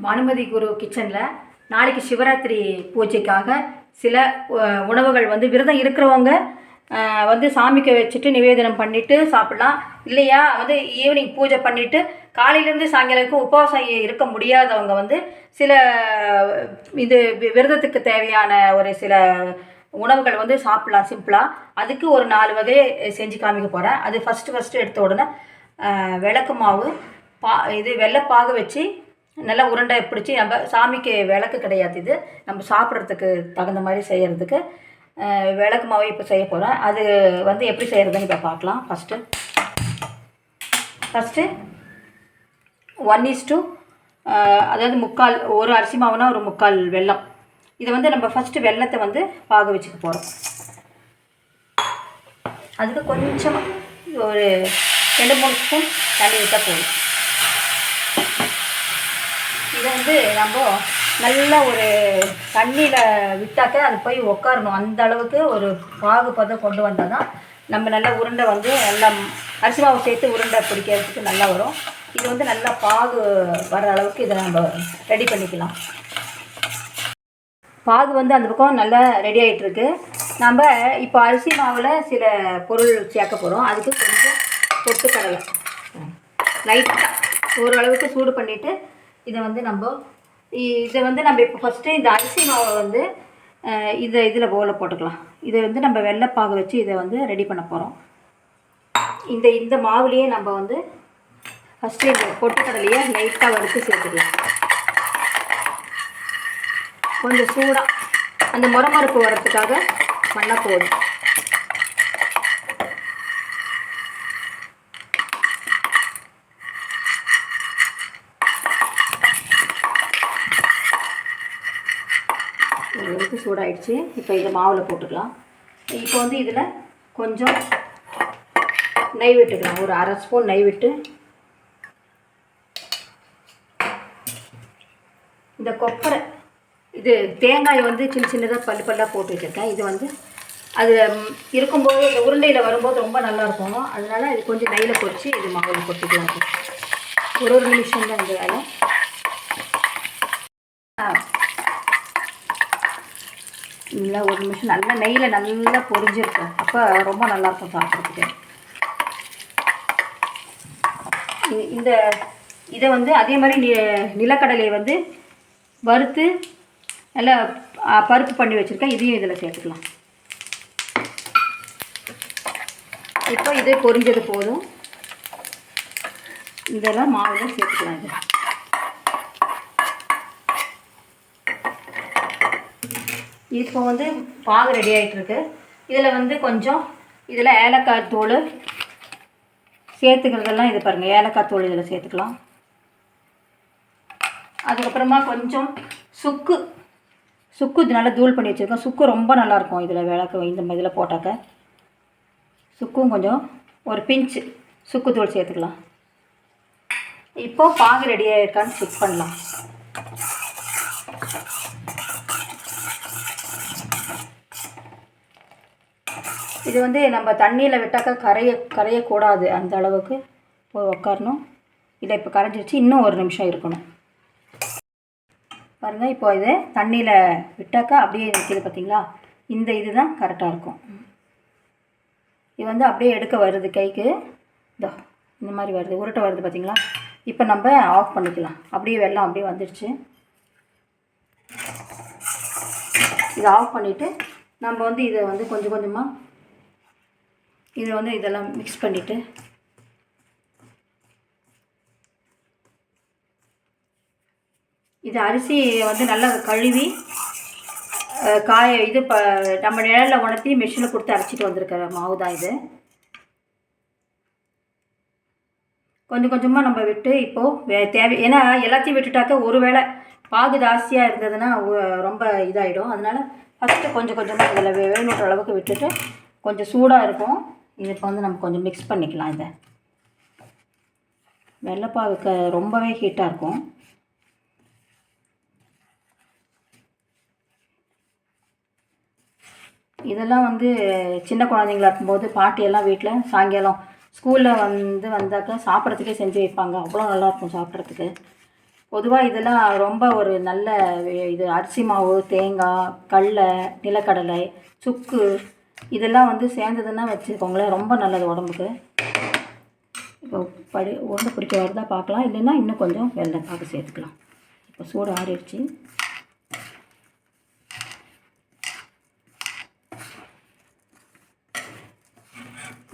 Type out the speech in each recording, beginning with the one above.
பானுமதி குரு கிச்சனில் நாளைக்கு சிவராத்திரி பூஜைக்காக சில உணவுகள் வந்து விரதம் இருக்கிறவங்க வந்து சாமிக்கு வச்சுட்டு நிவேதனம் பண்ணிவிட்டு சாப்பிட்லாம். இல்லையா? வந்து ஈவினிங் பூஜை பண்ணிவிட்டு காலையிலேருந்து சாயங்காலம் உபவாசம் இருக்க முடியாதவங்க வந்து சில இது விரதத்துக்கு தேவையான ஒரு சில உணவுகள் வந்து சாப்பிட்லாம் சிம்பிளாக அதுக்கு ஒரு நாலு வகையை செஞ்சு காமிக்க போகிறேன் அது ஃபஸ்ட்டு ஃபஸ்ட்டு எடுத்த உடனே விளக்கு மாவு பா இது வெள்ளைப்பாகு வச்சு நல்லா உருண்டை பிடிச்சி நம்ம சாமிக்கு விளக்கு கிடையாது இது. நம்ம சாப்பிட்றதுக்கு தகுந்த மாதிரி செய்கிறதுக்கு விளக்கு மாவு இப்போ செய்ய போகிறேன் அது வந்து எப்படி செய்கிறதுன்னு இப்போ பார்க்கலாம் first first one is two அதாவது முக்கால் ஒரு அரிசி மாவுனா ஒரு முக்கால் வெல்லம். இதை வந்து நம்ம ஃபஸ்ட்டு வெல்லத்தை வந்து பாக வச்சுக்க போகிறோம் அதுக்கு கொஞ்சமாக ஒரு ரெண்டு மூணு ஸ்பூன் தண்ணி விட்டால் போதும். இதை வந்து நம்ம நல்ல ஒரு தண்ணியில் விட்டாக்க அது போய் உக்காரணும். அந்த அளவுக்கு ஒரு பாகு பதம் கொண்டு வந்தால் தான் நம்ம நல்லா உருண்டை வந்து நல்லா அரிசி மாவு சேர்த்து உருண்டை பிடிக்கிறதுக்கு நல்லா வரும். இது வந்து நல்லா பாகு வர அளவுக்கு இதை நம்ம ரெடி பண்ணிக்கலாம். பாகு வந்து அந்த பக்கம் நல்லா ரெடி ஆகிட்டுருக்கு நம்ம இப்போ அரிசி மாவில் சில பொருள் சேர்க்க போகிறோம் அதுக்கு கொஞ்சம் பொட்டுக்கடலை. லைட்டாக ஓரளவுக்கு சூடு பண்ணிவிட்டு இதை வந்து நம்ம இதை வந்து நம்ம இப்போ ஃபஸ்ட்டு இந்த அரிசி மாவை வந்து இதை இதில் போல போட்டுக்கலாம். இதை வந்து நம்ம வெள்ளைப்பாக வச்சு இதை வந்து ரெடி பண்ண போகிறோம் இந்த இந்த மாவுலேயே நம்ம வந்து ஃபஸ்ட்டு இந்த பொட்டுக்கடலையை லைட்டாக வறுத்து சேர்த்துக்கலாம். கொஞ்சம் சூடாக அந்த முறமறுப்பு வரத்துக்காக பண்ணால் போதும் ஓரளவுக்கு சூடாயிடுச்சு. இப்போ இதை மாவில் போட்டுக்கலாம். இப்போ வந்து இதில் கொஞ்சம் நெய் விட்டுக்கலாம். ஒரு அரை ஸ்பூன் நெய் விட்டு. இந்த கொப்பரை இது தேங்காய் வந்து சின்ன சின்னதாக பல்லு பல்லாக போட்டு வச்சுருக்கேன். இது வந்து அது இருக்கும்போது இந்த உருண்டையில் வரும்போது ரொம்ப நல்லா இருக்கும் அதனால இது கொஞ்சம் நெய்யில் பொறிச்சு இது மாவில் கொட்டிக்கலாம். ஒரு ஒரு நிமிஷம் தான் இந்த வேலை. ஆ. நல்லா ஒரு நிமிஷம். நல்லா நெய்யில் நல்லா பொரிஞ்சிருக்கு. அப்போ ரொம்ப நல்லாயிருக்கும் சாப்பிட்றதுக்கு. இந்த இதை வந்து அதே மாதிரி நி நிலக்கடலையை வந்து வறுத்து நல்லா பருப்பு பண்ணி வச்சுருக்கேன். இதையும் இதில் சேர்த்துக்கலாம். இப்போ இது பொரிஞ்சது போதும். இதெல்லாம் மாவில் சேர்த்துக்கலாம் இது. இப்போ வந்து பாகு ரெடி ஆகிட்டுருக்கு இதில் வந்து கொஞ்சம் இதில் ஏலக்காய் தூள் சேர்த்துக்கிறதெல்லாம் இது பாருங்கள் ஏலக்காய் தூள் இதில் சேர்த்துக்கலாம். அதுக்கப்புறமா கொஞ்சம் சுக்கு சுக்கு இது நல்லா தூள் பண்ணி வச்சுருக்கோம். சுக்கு ரொம்ப நல்லாயிருக்கும் இதில் விளக்கு இந்த இதில் போட்டாக்க. சுக்கும் கொஞ்சம் ஒரு பிஞ்சு சுக்கு தூள் சேர்த்துக்கலாம். இப்போது பாகு ரெடியாக இருக்கான்னு செக் பண்ணலாம். இது வந்து நம்ம தண்ணியில் விட்டாக்கா கரைய கரையக்கூடாது அந்த அளவுக்கு. போய் உக்காரணும். இல்லை இப்போ கரைஞ்சிருச்சு இன்னும் ஒரு நிமிஷம் இருக்கணும். பாருங்கள் இப்போ இது தண்ணியில் விட்டாக்கா அப்படியே நிற்கிது பார்த்தீங்களா இந்த இது தான் கரெக்டாக இருக்கும். இது வந்து அப்படியே எடுக்க வருது கைக்கு. இதோ இந்த மாதிரி வருது. உருட்டை வருது பார்த்தீங்களா இப்போ நம்ம ஆஃப் பண்ணிக்கலாம். அப்படியே வெள்ளம் அப்படியே வந்துடுச்சு. இதை ஆஃப் பண்ணிவிட்டு நம்ம வந்து இதை வந்து கொஞ்சம் கொஞ்சமாக இதை வந்து இதெல்லாம் மிக்ஸ் பண்ணிவிட்டு இது அரிசி வந்து நல்லா கழுவி காய இது ப நம்ம நிழலில் உணர்த்தி மிஷினில் கொடுத்து அரைச்சிட்டு வந்திருக்கிற மாவு தான் இது. கொஞ்சம் கொஞ்சமாக நம்ம விட்டு இப்போது வே தேவை ஏன்னா எல்லாத்தையும் விட்டுட்டாக்க ஒரு வேளை பாகு ஜாஸ்தியாக இருந்ததுன்னா ரொம்ப இதாகிடும் அதனால் ஃபஸ்ட்டு கொஞ்சம் கொஞ்சமாக இதில் வேணுன்ற அளவுக்கு விட்டுட்டு கொஞ்சம் சூடாக இருக்கும். இது இப்போ வந்து நம்ம கொஞ்சம் மிக்ஸ் பண்ணிக்கலாம் இதை. வெள்ளைப்பாவுக்கு ரொம்பவே ஹீட்டாக இருக்கும். இதெல்லாம் வந்து சின்ன குழந்தைங்களா இருக்கும்போது பாட்டியெல்லாம் வீட்டில் சாயங்காலம் ஸ்கூலில் வந்து வந்தாக்கா சாப்பிட்றதுக்கே செஞ்சு வைப்பாங்க. அவ்வளோ நல்லாயிருக்கும் சாப்பிட்றதுக்கு. பொதுவாக இதெல்லாம் ரொம்ப ஒரு நல்ல இது அரிசி மாவு தேங்காய் கடலை நிலக்கடலை சுக்கு இதெல்லாம் வந்து சேர்ந்ததுன்னா வச்சுக்கோங்களேன் ரொம்ப நல்லது உடம்புக்கு. இப்போ படி உருண்டை பிடிக்க வருதா பார்க்கலாம் இல்லைன்னா இன்னும் கொஞ்சம் வெள்ளை பார்க்க சேர்த்துக்கலாம். இப்போ சூடு ஆறிடுச்சு.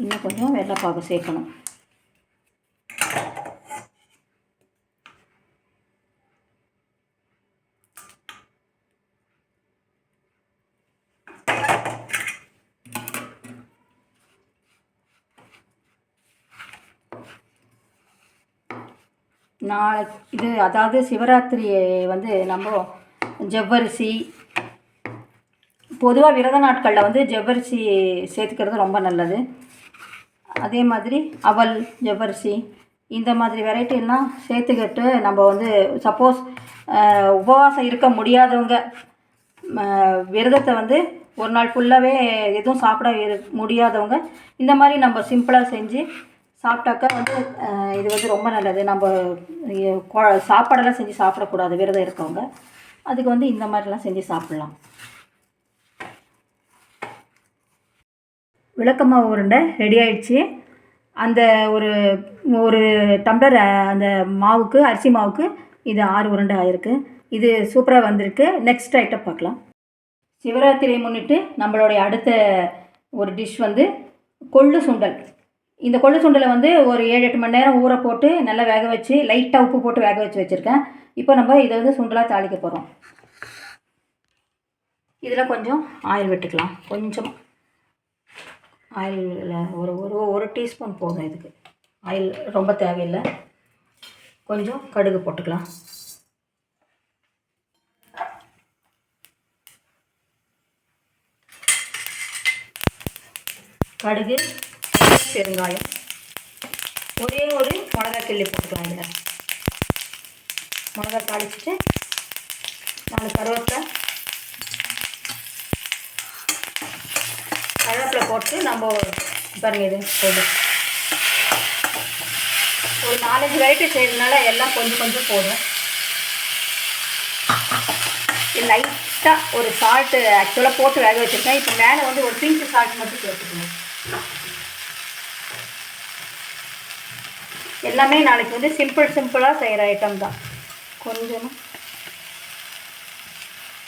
இன்னும் கொஞ்சம் வெள்ளைப்பாகு சேர்க்கணும். நாளைக்கு இது அதாவது சிவராத்திரி வந்து நம்ம ஜவ்வரிசி பொதுவாக விரத நாட்களில் வந்து ஜவ்வரிசி சேர்த்துக்கிறது ரொம்ப நல்லது. அதே மாதிரி அவல் ஜவ்வரிசி இந்த மாதிரி வெரைட்டிலாம் சேர்த்துக்கிட்டு நம்ம வந்து சப்போஸ் உபவாசம் இருக்க முடியாதவங்க விரதத்தை வந்து ஒரு நாள் ஃபுல்லாகவே எதுவும் சாப்பிட முடியாதவங்க இந்த மாதிரி நம்ம சிம்பிளாக செஞ்சு சாப்பிட்டாக்கா வந்து இது வந்து ரொம்ப நல்லது. நம்ம சாப்பாடெல்லாம் செஞ்சு சாப்பிடக்கூடாது. விரதம் இருக்கவங்க. அதுக்கு வந்து இந்த மாதிரிலாம் செஞ்சு சாப்பிட்லாம். விளக்கமாவு உருண்டை ரெடி ஆயிடுச்சு. அந்த ஒரு ஒரு டம்ளர் அந்த மாவுக்கு அரிசி மாவுக்கு இது ஆறு உருண்டை ஆயிருக்கு. இது சூப்பராக வந்திருக்கு. நெக்ஸ்ட் ஐட்டம் பார்க்கலாம். சிவராத்திரியை முன்னிட்டு நம்மளுடைய அடுத்த ஒரு டிஷ் வந்து கொள்ளு சுண்டல். இந்த கொள்ளு சுண்டலை வந்து ஒரு ஏழு எட்டு மணி நேரம் ஊற போட்டு நல்லா வேக வச்சு லைட்டாக உப்பு போட்டு வேக வச்சு வச்சுருக்கேன். இப்போ நம்ம இதை வந்து சுண்டலாக தாளிக்க போகிறோம் இதில் கொஞ்சம் ஆயில் விட்டுக்கலாம். கொஞ்சம். ஆயிலில் ஒரு ஒரு ஒரு டீஸ்பூன் போதும் இதுக்கு. ஆயில் ரொம்ப தேவையில்லை. கொஞ்சம் கடுகு போட்டுக்கலாம். கடுகு பெருங்காயம். ஒரே ஒரு மிளகா கிள்ளி போட்டுக்கலாம் இதில். மிளகா தாளிச்சிட்டு நாலு கருவேப்பிலை கருவேப்பிலை போட்டு நம்ம பாருங்க இது போதும். ஒரு நாலஞ்சு வெரைட்டி செய்யறதுனால எல்லாம் கொஞ்சம் கொஞ்சம் போதும். லைட்டாக ஒரு சால்ட்டு ஆக்சுவலாக போட்டு வேக வச்சுருக்கேன். இப்போ மேலே வந்து ஒரு பிங்க் சால்ட் மட்டும் சேர்த்துக்கணும். எல்லாமே நாளைக்கு வந்து சிம்பிள் சிம்பிளாக செய்கிற ஐட்டம் தான். கொஞ்சமாக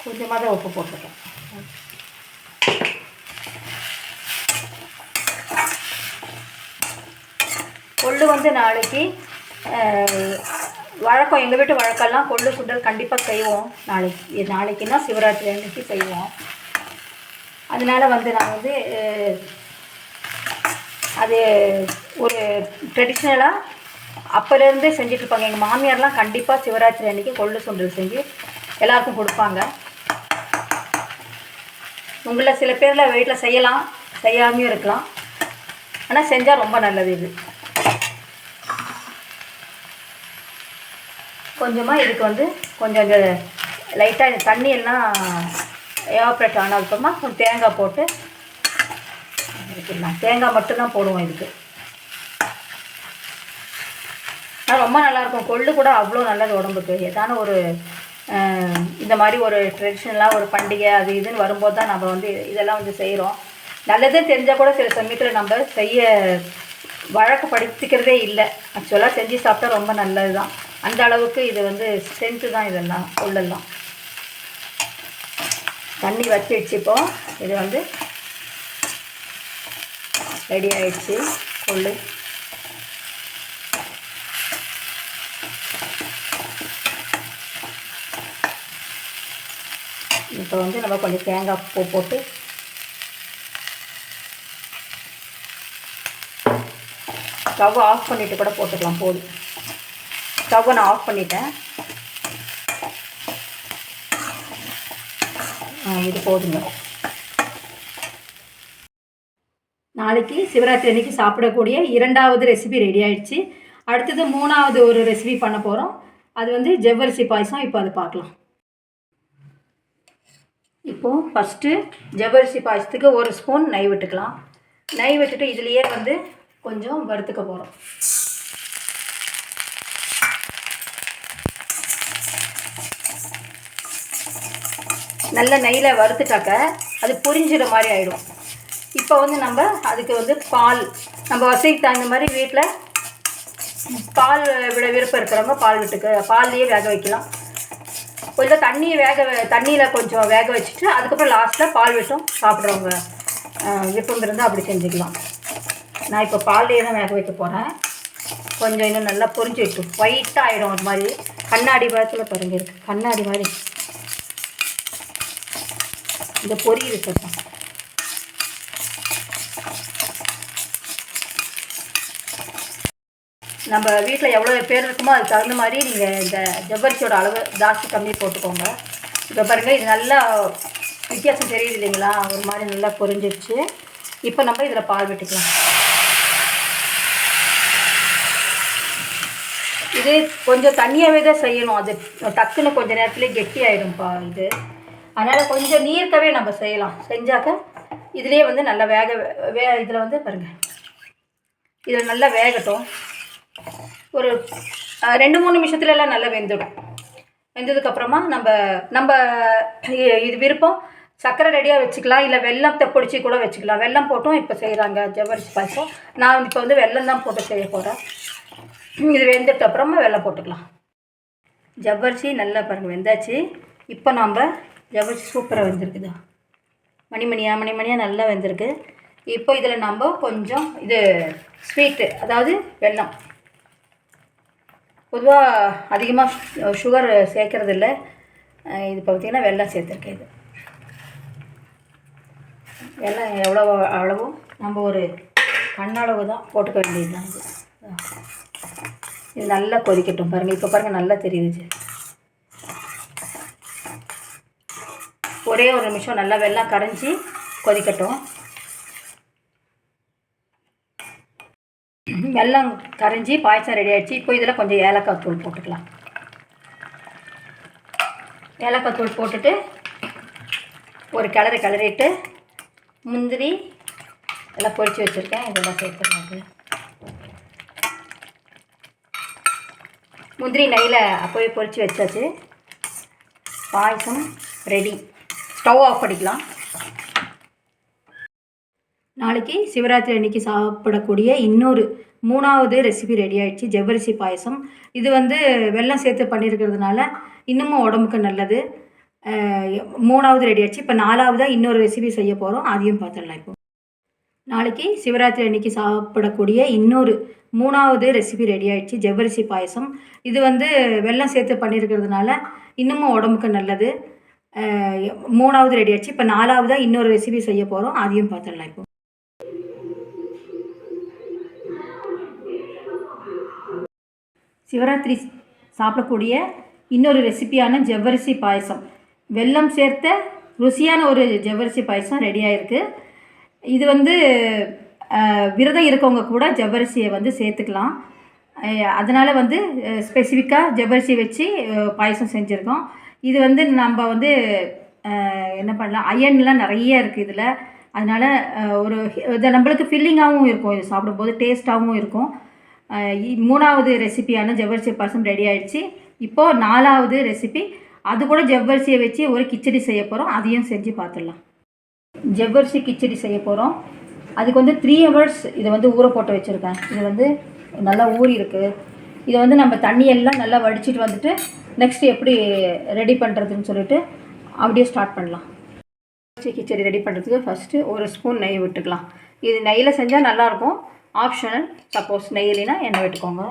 கொஞ்சமாக தான் உப்பு போட்டிருக்கேன் கொள்ளு வந்து நாளைக்கு வழக்கம் எங்கள் வீட்டு வழக்கெல்லாம் கொள்ளு சுண்டல் கண்டிப்பாக செய்வோம். நாளைக்கு நாளைக்குன்னா சிவராத்திரி அன்னைக்கு செய்வோம். அதனால் வந்து நான் வந்து அது ஒரு ட்ரெடிஷ்னலாக அப்போலேருந்தே செஞ்சிட்ருப்பாங்க. எங்கள் மாமியார்லாம் கண்டிப்பாக சிவராத்திரி அன்றைக்கி கொள்ளு சுண்டல் செஞ்சு எல்லாருக்கும் கொடுப்பாங்க. உங்களில் சில பேரில் வீட்டில் செய்யலாம் செய்யாமையும் இருக்கலாம். ஆனால் செஞ்சால் ரொம்ப நல்லது இது. கொஞ்சமாக இதுக்கு வந்து கொஞ்சம் இந்த லைட்டாக இந்த தண்ணி எல்லாம் ஏவாப்ரேட் ஆனதுக்கப்புறமா கொஞ்சம் தேங்காய் போட்டு வச்சுக்கலாம் தேங்காய் மட்டும்தான் போடுவோம் இதுக்கு. ஆனால் ரொம்ப நல்லாயிருக்கும். கொள்ளு கூட அவ்வளோ நல்லது உடம்புக்கு. ஏதான ஒரு இந்த மாதிரி ஒரு ட்ரெடிஷ்னலாக ஒரு பண்டிகை அது இதுன்னு வரும்போது தான் நம்ம வந்து இதெல்லாம் வந்து செய்கிறோம் நல்லதே தெரிஞ்சால் கூட சில சமயத்தில் நம்ம செய்ய வழக்கப்படுத்திக்கிறதே இல்லை. ஆக்சுவலாக செஞ்சு சாப்பிட்டா ரொம்ப நல்லது தான். அந்த அளவுக்கு இது வந்து ஸ்ட்ரென்த்து தான் இதெல்லாம் கொள்ளெல்லாம். தண்ணி வச்சு வச்சுப்போம் இது வந்து ரெடி ஆயிடுச்சு. கொள்ளு. இப்போ வந்து நம்ம கொஞ்சம் தேங்காய் பூ போட்டு ஸ்டவ் ஆஃப் பண்ணிவிட்டு கூட போட்டுக்கலாம் போதும். ஸ்டவ்வை நான் ஆஃப் பண்ணிட்டேன். ஆ, இது போதுங்க. நாளைக்கு சிவராத்திரி அன்னைக்கு சாப்பிடக்கூடிய இரண்டாவது ரெசிபி ரெடி ஆயிடுச்சு. அடுத்தது மூணாவது ஒரு ரெசிபி பண்ண போகிறோம் அது வந்து ஜவ்வரிசி பாயசம் இப்போ அதை பார்க்கலாம். இப்போது ஃபஸ்ட்டு ஜவ்வரிசி பாயசத்துக்கு ஒரு ஸ்பூன் நெய் விட்டுக்கலாம். நெய் விட்டுட்டு இதுலேயே வந்து கொஞ்சம் வறுத்துக்க போகிறோம் நல்ல நெய்யில் வறுத்துட்டாக்க அது புரிஞ்சிட மாதிரி ஆகிடும் இப்போ வந்து நம்ம அதுக்கு வந்து பால் நம்ம வசதிக்கு தகுந்த மாதிரி வீட்டில் பால் விட விருப்பம் இருக்கிறவங்க பால் விட்டுக்க பால்லையே வேக வைக்கலாம். கொஞ்சம் தண்ணியை வேக தண்ணியில் கொஞ்சம் வேக வச்சுட்டு அதுக்கப்புறம் லாஸ்ட்டில் பால் விட்டும். சாப்பிட்றவங்க விருப்பம் இருந்தால் அப்படி செஞ்சுக்கலாம். நான் இப்போ பால்லையே தான் வேக வைக்க போகிறேன் கொஞ்சம் இன்னும் நல்லா பொறிஞ்சு விட்டு ஒயிட்டாக ஆகிடும் ஒரு மாதிரி. கண்ணாடி பழத்தில் பாருங்க இருக்குது கண்ணாடி மாதிரி. இந்த பொறி சத்தம் நம்ம வீட்டில் எவ்வளோ பேர் இருக்குமோ அதுக்கு தகுந்த மாதிரி நீங்கள் இந்த ஜவ்வரிசியோட அளவு ஜாஸ்தி கம்மி போட்டுக்கோங்க. இப்போ பாருங்கள் இது நல்லா வித்தியாசம் தெரியுது இல்லைங்களா? ஒரு மாதிரி நல்லா பொரிஞ்சிருச்சு. இப்போ நம்ம இதில் பால் விட்டுக்கலாம். இது கொஞ்சம் தண்ணியாகவே தான் செய்யணும். அது டக்குன்னு கொஞ்சம் நேரத்துலேயே கெட்டி ஆகிடும்ப்பா இது. அதனால் கொஞ்சம் நீர்க்கவே நம்ம செய்யலாம். செஞ்சாக்க இதுலேயே வந்து நல்லா வேக வே இதில் வந்து பாருங்கள் இதில் நல்லா வேகட்டும். ஒரு ரெண்டு மூணு நிமிஷத்துல எல்லாம் நல்லா வெந்துடும். வெந்ததுக்கப்புறமா நம்ம நம்ம இது விருப்பம். சர்க்கரை ரெடியாக வச்சுக்கலாம். இல்லை வெள்ளத்தை பிடிச்சி கூட வச்சுக்கலாம். வெல்லம் போட்டும் இப்போ செய்கிறாங்க ஜவ்வரிசி பாயசம். நான் இப்போ வந்து வெல்லம் தான் போட்டு செய்ய போகிறேன் இது வெந்துட்ட அப்புறமா வெள்ளம் போட்டுக்கலாம். ஜவ்வரிசி நல்லா பாருங்கள் வெந்தாச்சு. இப்போ நாம் ஜவ்வரிசி சூப்பராக வெந்திருக்குதா. மணிமணியாக மணிமணியாக நல்லா வெந்திருக்கு. இப்போ இதில் நம்ம கொஞ்சம் இது ஸ்வீட்டு அதாவது வெல்லம். பொதுவாக அதிகமாக சுகர் சேர்க்கறது இல்லை இது பார்த்திங்கன்னா வெள்ளம் சேர்த்துருக்கேன் இது. வெள்ளம் எவ்வளோ அளவோ நம்ம ஒரு கண்ணளவு தான் போட்டுக்க வேண்டியது தான் இது. இது நல்லா கொதிக்கட்டும் பாருங்கள் இப்போ பாருங்கள் நல்லா தெரியுது ஒரே ஒரு நிமிஷம் நல்லா வெள்ளம் கரைஞ்சி கொதிக்கட்டும். வெல்லம் கரைஞ்சி பாயசம் ரெடி ஆகிடுச்சு இப்போ இதில் கொஞ்சம் ஏலக்காய் தூள் போட்டுக்கலாம். ஏலக்காய் தூள் போட்டுட்டு ஒரு கிளறு கிளறிட்டு முந்திரி எல்லாம் பொறிச்சு வச்சுருக்கேன். இதெல்லாம் சேர்த்துக்கலாம் முந்திரி நெய்யில் அப்போவே பொறிச்சு வச்சாச்சு. பாயசம் ரெடி ஸ்டவ் ஆஃப் பண்ணிக்கலாம். நாளைக்கு சிவராத்திரி அன்னைக்கு சாப்பிடக்கூடிய இன்னொரு மூணாவது ரெசிபி ரெடி ஆயிடுச்சு ஜவ்வரிசி பாயசம். இது வந்து வெல்லம் சேர்த்து பண்ணியிருக்கிறதுனால இன்னமும் உடம்புக்கு நல்லது. மூணாவது ரெடி ஆயிடுச்சு. இப்போ நாலாவதாக இன்னொரு ரெசிபி செய்ய போகிறோம் அதையும் பார்த்துடலாம் இப்போ. நாளைக்கு சிவராத்திரி அன்னைக்கு சாப்பிடக்கூடிய இன்னொரு மூணாவது ரெசிபி ரெடி ஆயிடுச்சு ஜவ்வரிசி பாயசம். இது வந்து வெல்லம் சேர்த்து பண்ணியிருக்கிறதுனால இன்னமும் உடம்புக்கு நல்லது. மூணாவது ரெடி ஆயிடுச்சு. இப்போ நாலாவதாக இன்னொரு ரெசிபி செய்ய போகிறோம் அதையும் பார்த்துடலாம் இப்போ. சிவராத்திரி சாப்பிடக்கூடிய இன்னொரு ரெசிபியான ஜவ்வரிசி பாயசம். வெல்லம் சேர்த்த ருசியான ஒரு ஜவ்வரிசி பாயசம் ரெடியாகிருக்கு இது வந்து விரதம் இருக்கவங்க கூட ஜவ்வரிசியை வந்து சேர்த்துக்கலாம். அதனால் வந்து ஸ்பெசிஃபிக்காக ஜவ்வரிசி வச்சு பாயசம் செஞ்சுருக்கோம். இது வந்து நம்ம வந்து என்ன பண்ணலாம் அயன்லாம் நிறைய இருக்குது இதில். அதனால் ஒரு இது நம்மளுக்கு ஃபில்லிங்காகவும் இருக்கும். இது சாப்பிடும்போது டேஸ்ட்டாகவும் இருக்கும். மூணாவது ரெசிபியான ஜவ்வரிசி பாயசம் ரெடி ஆயிடுச்சு. இப்போது நாலாவது ரெசிபி அது கூட ஜவ்வரிசியை வச்சு ஒரு கிச்சடி செய்ய போகிறோம் அதையும் செஞ்சு பார்த்துடலாம் ஜவ்வரிசி கிச்சடி செய்ய போகிறோம் அதுக்கு வந்து த்ரீ ஹவர்ஸ் இதை வந்து ஊற போட்டு வச்சுருக்கேன். இது வந்து நல்லா ஊறி இருக்குது இதை வந்து நம்ம தண்ணியெல்லாம் நல்லா வடிச்சிட்டு வந்துட்டு நெக்ஸ்ட் எப்படி ரெடி பண்ணுறதுன்னு சொல்லிட்டு அப்படியே ஸ்டார்ட் பண்ணலாம். ஜவ்வரிசி கிச்சடி ரெடி பண்ணுறதுக்கு ஃபஸ்ட்டு ஒரு ஸ்பூன் நெய் விட்டுக்கலாம். இது நெய்யில் செஞ்சால் நல்லாயிருக்கும் ஆப்ஷனல் சப்போஸ் நெய்லினா எண்ணெய் விட்டுக்கோங்க?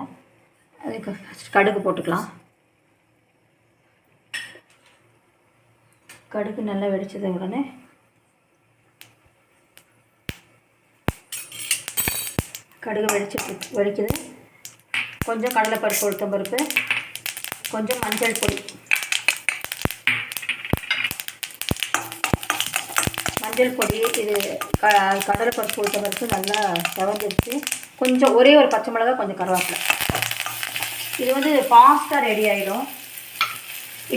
அதுக்கு ஃபஸ்ட் கடுகு போட்டுக்கலாம். கடுகு நல்லா வெடிச்சது உடனே கடுகு வெடிச்சு வெடிக்குது. கொஞ்சம் கடலைப்பருப்பு உளுத்தம் பருப்பு கொஞ்சம் மஞ்சள் பொடி. மஞ்சள் பொடி இது க கடலைப்பருப்பு உளுத்தம் பருப்பு நல்லா செவந்துருச்சு. கொஞ்சம் ஒரே ஒரு பச்சை மிளகா கொஞ்சம் கருவேப்பிலை. இது வந்து ஃபாஸ்ட்டாக ரெடி ஆகிடும்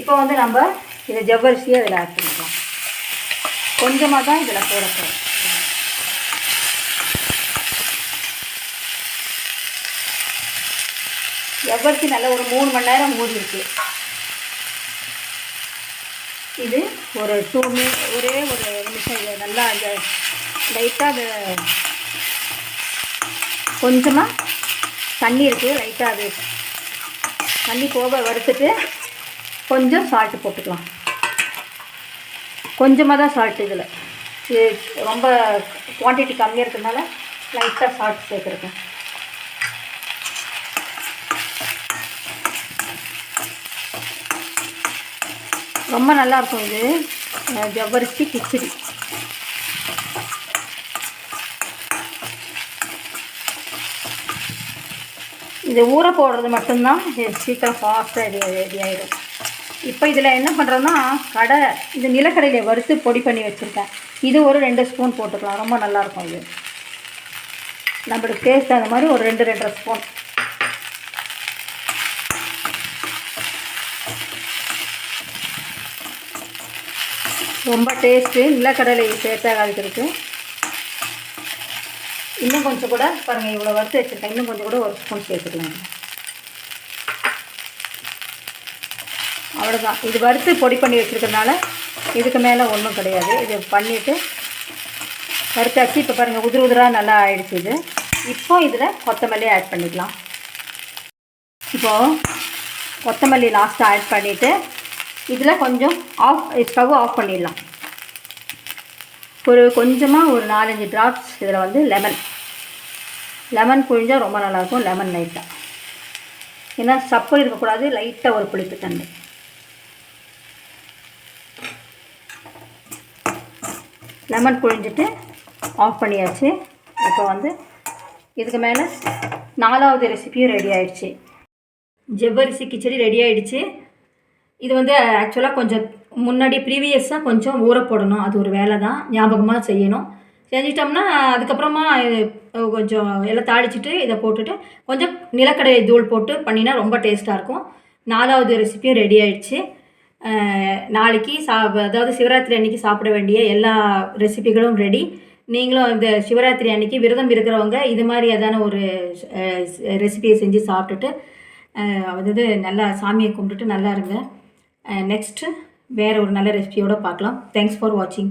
இப்போ வந்து நம்ம இதை ஜவ்வரிசியை இதில் ஆட் பண்ணிக்கலாம். கொஞ்சமாக தான் இதில் போட போகிறோம் ஜவ்வரிசி நல்லா ஒரு மூணு மணி நேரம் மூடி இருக்கு இது ஒரு டூ மினி ஒரே ஒரு நிமிஷம் இதை நல்லா அந்த லைட்டாக அது கொஞ்சமாக தண்ணி இருக்குது லைட்டாக அது தண்ணி போக வறுத்துட்டு கொஞ்சம் சால்ட்டு போட்டுக்கலாம். கொஞ்சமாக தான் சால்ட் இதில். இது ரொம்ப குவான்டிட்டி கம்மியாக இருக்கிறதுனால லைட்டாக சால்ட் சேர்த்துருக்கேன். ரொம்ப நல்லாயிருக்கும் இது. ஜவ்வரிசி கிச்சடி. இது ஊற போடுறது மட்டும்தான் சீக்கிரம் ஃபாஸ்ட்டாக ரெடி ரெடி ஆகிடும் இப்போ இதில் என்ன பண்ணுறோன்னா கடை இது நிலக்கடையில் வறுத்து பொடி பண்ணி வச்சுருக்கேன். இது ஒரு ரெண்டு ஸ்பூன் போட்டுக்கலாம். ரொம்ப நல்லாயிருக்கும் இது. நம்மளுக்கு டேஸ்ட் அந்த மாதிரி ஒரு ரெண்டு ரெண்டரை ஸ்பூன். ரொம்ப டேஸ்ட்டு நிலக்கடலை சேர்த்தாகிறதுக்கு இன்னும் கொஞ்சம் கூட பாருங்கள் இவ்வளோ வறுத்து வச்சுருக்கேன். இன்னும் கொஞ்சம் கூட ஒரு ஸ்பூன் சேர்த்துக்கலாம். அவ்வளோதான் இது வறுத்து பொடி பண்ணி வச்சுருக்கனால இதுக்கு மேலே ஒன்றும் கிடையாது. இது பண்ணிவிட்டு வறுத்தாச்சு. இப்போ பாருங்கள் உதிர உதிராக நல்லா ஆயிடுச்சு இது. இப்போ இதில் கொத்தமல்லி ஆட் பண்ணிக்கலாம். இப்போது கொத்தமல்லி லாஸ்ட்டாக ஆட் பண்ணிவிட்டு இதில் கொஞ்சம் ஆஃப் ஸ்டவ் ஆஃப் பண்ணிடலாம். ஒரு கொஞ்சமாக ஒரு நாலஞ்சு ட்ராப்ஸ் இதில் வந்து லெமன் லெமன் புழிஞ்சால் ரொம்ப நல்லாயிருக்கும் லெமன் லைட்டாக ஏன்னா சப்பல் இருக்கக்கூடாது லைட்டாக ஒரு புளிப்பு தண்ணி லெமன் புழிஞ்சிட்டு ஆஃப் பண்ணியாச்சு. இப்போ வந்து இதுக்கு மேலே நாலாவது ரெசிபியும் ரெடி ஆயிடுச்சு. ஜவ்வரிசி கிச்சடி ரெடி ஆயிடுச்சு. இது வந்து ஆக்சுவலாக கொஞ்சம் முன்னாடி ப்ரீவியஸாக கொஞ்சம் ஊற போடணும் அது ஒரு வேலை தான். ஞாபகமாக செய்யணும். செஞ்சிட்டோம்னா அதுக்கப்புறமா கொஞ்சம் எல்லாம் தாளிச்சிட்டு இதை போட்டுட்டு கொஞ்சம் நிலக்கடலை தூள் போட்டு பண்ணினா ரொம்ப டேஸ்ட்டாக இருக்கும். நாலாவது ரெசிபியும் ரெடி ஆயிடுச்சு. நாளைக்கு சா அதாவது சிவராத்திரி அன்னைக்கு சாப்பிட வேண்டிய எல்லா ரெசிபிகளும் ரெடி நீங்களும் இந்த சிவராத்திரி அன்னைக்கு விரதம் இருக்கிறவங்க இது மாதிரி ஏதான ஒரு ரெசிபியை செஞ்சு சாப்பிட்டுட்டு அதாவது நல்லா சாமியை கும்பிட்டுட்டு நல்லா இருங்க. நெக்ஸ்ட்டு வேறு ஒரு நல்ல ரெசிபியோடு பார்க்கலாம். தேங்க்ஸ் ஃபார் வாட்சிங்